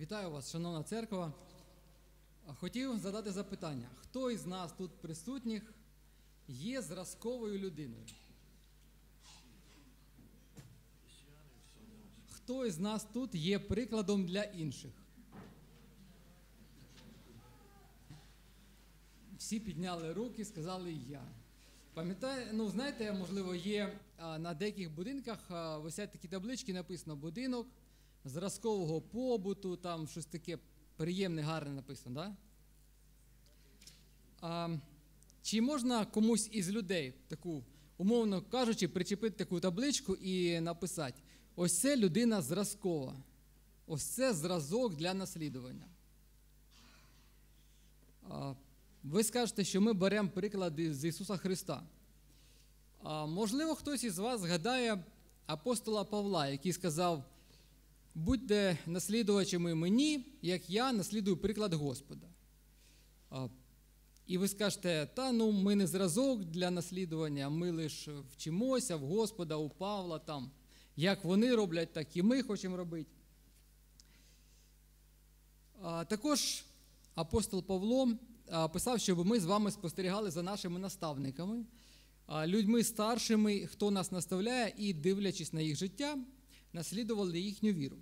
Вітаю вас, шановна церква. Хотів задати запитання: хто із нас тут присутніх є зразковою людиною? Хто із нас тут є прикладом для інших? Всі підняли руки, сказали я. Пам'ятаю, ну знаєте, можливо, є на деяких будинках висять такі таблички, написано будинок зразкового побуту, там щось таке приємне, гарне написано, да? А, чи можна комусь із людей таку, умовно кажучи, причепити таку табличку і написати: ось це людина зразкова, ось це зразок для наслідування. А, ви скажете, що ми беремо приклади з Ісуса Христа. А, можливо, хтось із вас згадає апостола Павла, який сказав: будьте наслідувачами мені, як я наслідую приклад Господа. І ви скажете, та ну ми не зразок для наслідування, ми лише вчимося в Господа, у Павла там. Як вони роблять, так і ми хочемо робити. Також апостол Павло писав, щоб ми з вами спостерігали за нашими наставниками, людьми старшими, хто нас наставляє, і, дивлячись на їх життя, наслідували їхню віру.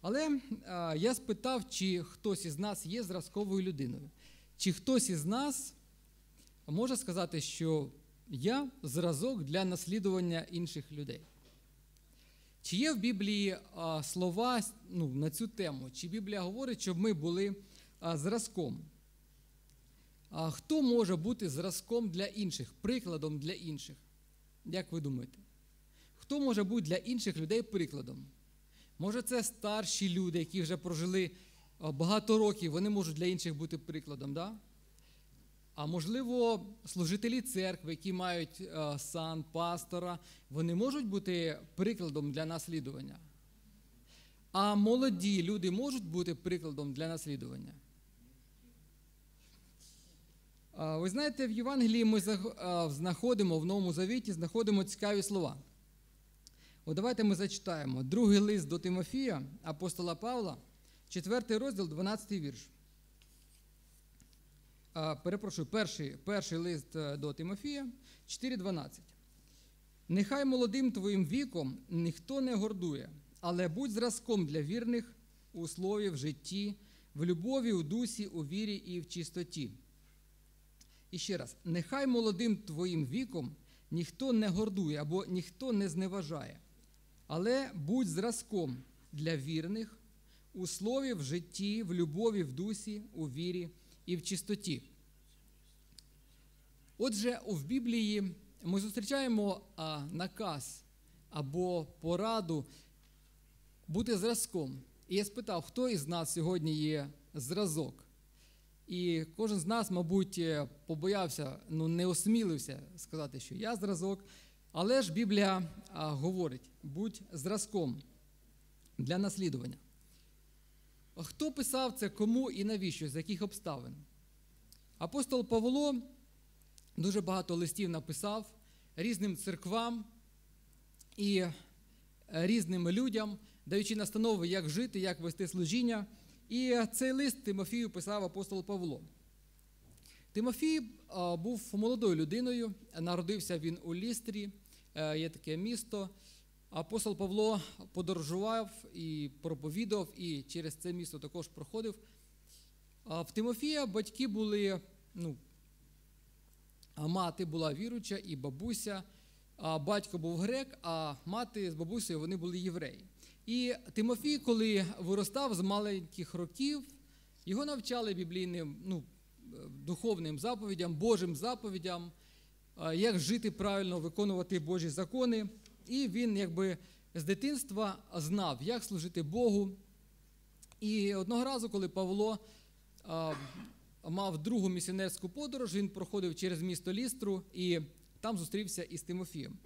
Але а, я спитав, чи хтось із нас є зразковою людиною. Чи хтось із нас може сказати, що я зразок для наслідування інших людей? Чи є в Біблії а, слова ну, на цю тему? Чи Біблія говорить, щоб ми були а, зразком? А хто може бути зразком для інших, прикладом для інших? Як ви думаєте? Хто може бути для інших людей прикладом? Може, це старші люди, які вже прожили багато років, вони можуть для інших бути прикладом, да? А можливо, служителі церкви, які мають сан пастора, вони можуть бути прикладом для наслідування. А молоді люди можуть бути прикладом для наслідування. Ви знаєте, в Євангелії ми знаходимо в Новому Завіті знаходимо цікаві слова. От давайте ми зачитаємо. Другий лист до Тимофія, апостола Павла. Четвертий розділ, 12 вірш. Перепрошую, перший перший лист е, до Тимофія 4.12. Нехай молодим твоїм віком ніхто не гордує, але будь зразком для вірних у слові, в житті, в любові, у дусі, у вірі і в чистоті. І ще раз, нехай молодим твоїм віком ніхто не гордує або ніхто не зневажає, але будь зразком для вірних у слові, в житті, в любові, в дусі, у вірі і в чистоті. Отже, в Біблії ми зустрічаємо наказ або пораду бути зразком. І я спитав, хто із нас сьогодні є зразок. І кожен з нас, мабуть, побоявся, ну не осмілився сказати, що я зразок. Але ж Біблія говорить: будь зразком для наслідування. Хто писав це кому і навіщо, з яких обставин? Апостол Павло дуже багато листів написав різним церквам і різним людям, даючи настанови, як жити, як вести служіння. І цей лист Тимофію писав апостол Павло. Тимофій був молодою людиною, народився він у Лістрі, є таке місто. Апостол Павло подорожував і проповідав, і через це місто також проходив. В Тимофія батьки були, ну, мати була віруча і бабуся, батько був грек, а мати з бабусею вони були євреї. І Тимофій, коли виростав з маленьких років, його навчали біблійним ну, духовним заповідям, Божим заповідям, як жити правильно, виконувати Божі закони. І він якби з дитинства знав, як служити Богу. І одного разу, коли Павло мав другу місіонерську подорож, він проходив через місто Лістру і там зустрівся із Тимофієм.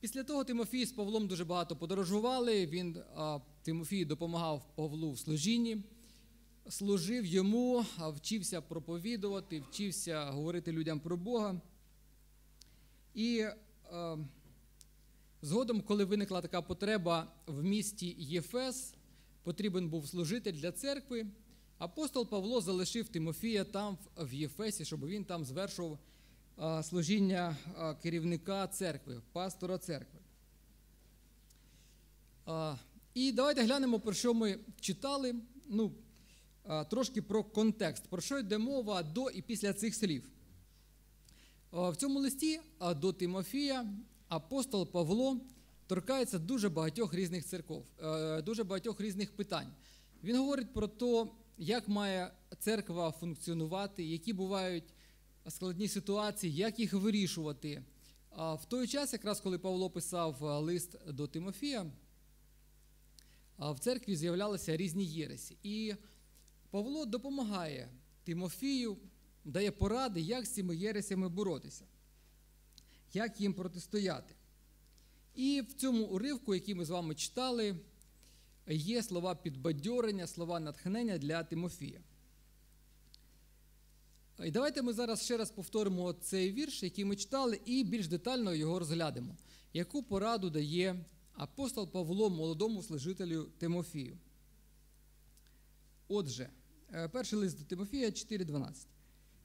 Після того Тимофій з Павлом дуже багато подорожували. Він Тимофій допомагав Павлу в служінні, служив йому, вчився проповідувати, вчився говорити людям про Бога. І а, Згодом, коли виникла така потреба в місті Єфес, потрібен був служитель для церкви, апостол Павло залишив Тимофія там, в Єфесі, щоб він там звершував служіння керівника церкви, пастора церкви. І давайте глянемо, про що ми читали. Ну, Трошки про контекст, про що йде мова до і після цих слів. В цьому листі до Тимофія апостол Павло торкається дуже багатьох різних церков, е, дуже багатьох різних питань. Він говорить про те, як має церква функціонувати, які бувають складні ситуації, як їх вирішувати. В той час, якраз коли Павло писав е, лист до Тимофія, в церкві з'являлися різні єресі. І Павло допомагає Тимофію, дає поради, як з цими єресями боротися, як їм протистояти. І в цьому уривку, який ми з вами читали, є слова підбадьорення, слова натхнення для Тимофія. І давайте ми зараз ще раз повторимо цей вірш, який ми читали, і більш детально його розглянемо. Яку пораду дає апостол Павло молодому служителю Тимофію? Отже, перший лист до Тимофія 4,12.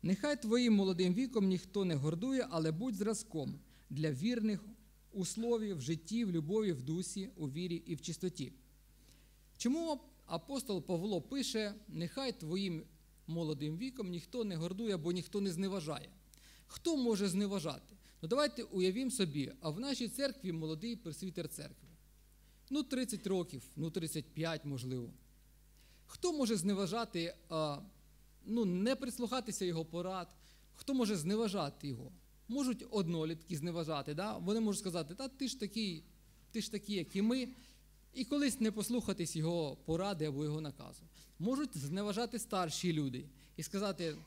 Нехай твоїм молодим віком ніхто не гордує, але будь зразком для вірних у слові, в житті, в любові, в дусі, у вірі і в чистоті. Чому апостол Павло пише: нехай твоїм молодим віком ніхто не гордує, бо ніхто не зневажає. Хто може зневажати? Ну давайте уявімо собі, а в нашій церкві молодий пресвітер церкви. Ну, 30 років, ну 35, можливо. Хто може зневажати, ну, не прислухатися його порад, хто може зневажати його? Можуть однолітки зневажати, да? вони можуть сказати, та ти ж такий, ти ж такий, як і ми, і колись не послухатись його поради або його наказу. Можуть зневажати старші люди і сказати,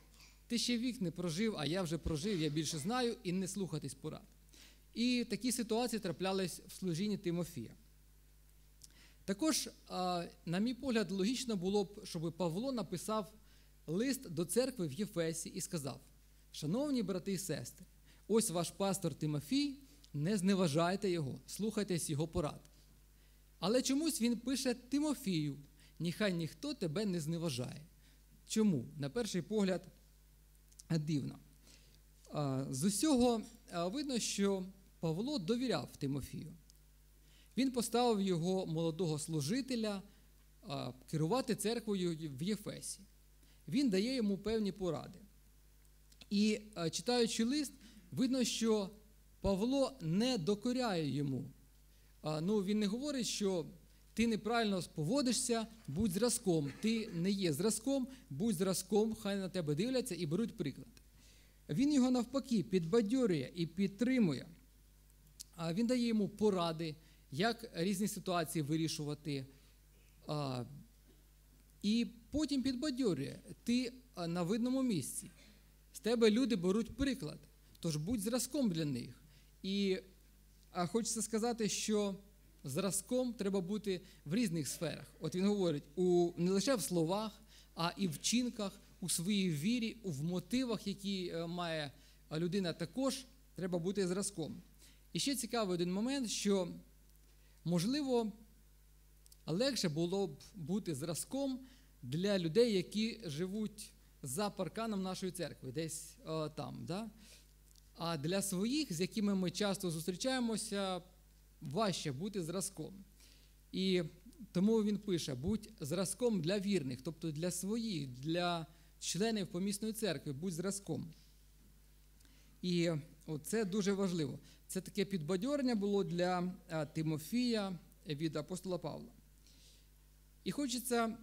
ти ще вік не прожив, а я вже прожив, я більше знаю, і не слухатись порад. І такі ситуації траплялись в служінні Тимофія. Також, на мій погляд, логічно було б, щоб Павло написав лист до церкви в Єфесі і сказав: Шановні брати і сестри, ось ваш пастор Тимофій, не зневажайте його, слухайтесь його порад. Але чомусь він пише Тимофію, нехай ніхто тебе не зневажає. Чому? На перший погляд, дивно. З усього видно, що Павло довіряв Тимофію. Він поставив його молодого служителя керувати церквою в Єфесі. Він дає йому певні поради. І читаючи лист, видно, що Павло не докоряє йому. Ну, Він не говорить, що ти неправильно поводишся, будь зразком. Ти не є зразком, будь зразком, хай на тебе дивляться і беруть приклад. Він його навпаки підбадьорює і підтримує. Він дає йому поради, як різні ситуації вирішувати. І потім підбадьорює, ти на видному місці. З тебе люди беруть приклад, тож будь зразком для них. І хочеться сказати, що зразком треба бути в різних сферах. От він говорить, у, не лише в словах, а і вчинках, у своїй вірі, в мотивах, які е, має людина, також треба бути зразком. І ще цікавий один момент, що, можливо, легше було б бути зразком для людей, які живуть за парканом нашої церкви, десь о, е, там. Да? А для своїх, з якими ми часто зустрічаємося, важче бути зразком. І тому він пише: будь зразком для вірних, тобто для своїх, для членів помісної церкви, будь зразком. І це дуже важливо. Це таке підбадьорення було для Тимофія від апостола Павла. І хочеться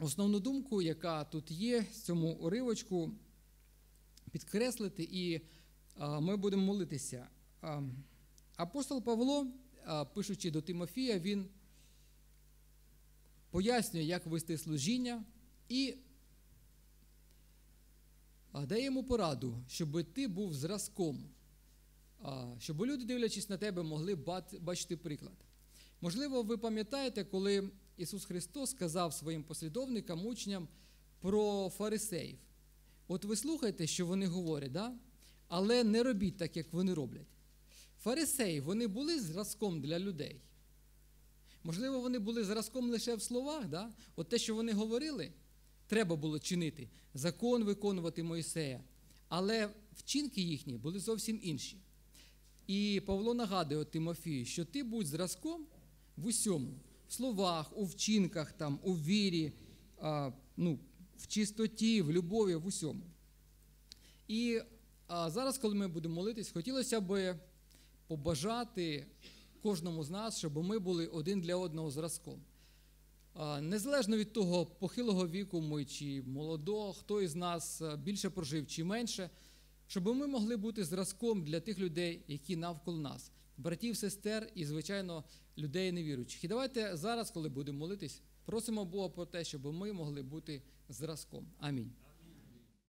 основну думку, яка тут є, в цьому уривочку, підкреслити, і ми будемо молитися. Апостол Павло, пишучи до Тимофія, він пояснює, як вести служіння і дає йому пораду, щоб ти був зразком, щоб люди, дивлячись на тебе, могли бачити приклад. Можливо, ви пам'ятаєте, коли Ісус Христос сказав своїм послідовникам, учням про фарисеїв. От ви слухайте, що вони говорять, да? але не робіть так, як вони роблять. Фарисеї вони були зразком для людей. Можливо, вони були зразком лише в словах. Да? От те, що вони говорили, треба було чинити, закон виконувати Мойсея. Але вчинки їхні були зовсім інші. І Павло нагадує Тимофію, що ти будь зразком в усьому, в словах, у вчинках, там, у вірі, а, ну, в чистоті, в любові, в усьому. І а, зараз, коли ми будемо молитись, хотілося б побажати кожному з нас, щоб ми були один для одного зразком. Незалежно від того, похилого віку ми чи молодого, хто із нас більше прожив чи менше, щоб ми могли бути зразком для тих людей, які навколо нас, братів, сестер і, звичайно, людей невіруючих. І давайте зараз, коли будемо молитись, просимо Бога про те, щоб ми могли бути зразком. Амінь.